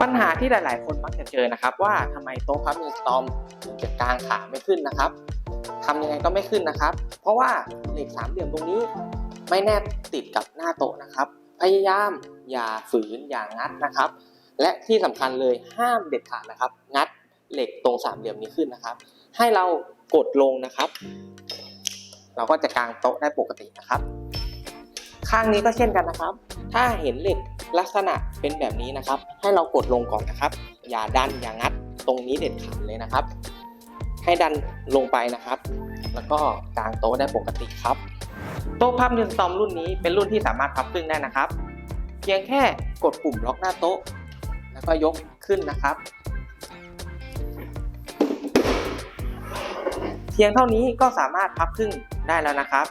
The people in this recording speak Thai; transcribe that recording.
ปัญหาที่หลาย ๆ คนมักจะเจอนะครับ ว่าทำไมโต๊ะพับมิลสตอมถึงจะกางขาไม่ขึ้นนะครับทำยังไงก็ไม่ขึ้นนะครับ เพราะว่าเหล็กสามเหลี่ยมตรงนี้ไม่แนบติดกับหน้าโต๊ะนะครับ พยายามอย่าฝืนอย่างงัดนะครับ และที่สำคัญเลยห้ามเด็ดขาดนะครับ งัดเหล็กตรงสามเหลี่ยมนี้ขึ้นนะครับ ให้เรากดลงนะครับ เราก็จะกางโต๊ะได้ปกตินะครับ ข้างนี้ก็เช่นกันนะครับ ถ้าเห็นเหล็กลักษณะเป็นแบบนี้นะครับ ให้เรากดลงก่อนนะครับ อย่าดันอย่างัดตรงนี้เด็ดขาดเลยนะครับ ให้ดันลงไปนะครับ แล้วก็กางโต๊ะได้ปกติครับ โต๊ะพับนิวสตอมรุ่นนี้เป็นรุ่นที่สามารถพับครึ่งได้นะครับ เพียงแค่กดปุ่มล็อกหน้าโต๊ะ แล้วก็ยกขึ้นนะครับ เพียงเท่านี้ก็สามารถพับครึ่งได้แล้วนะครับ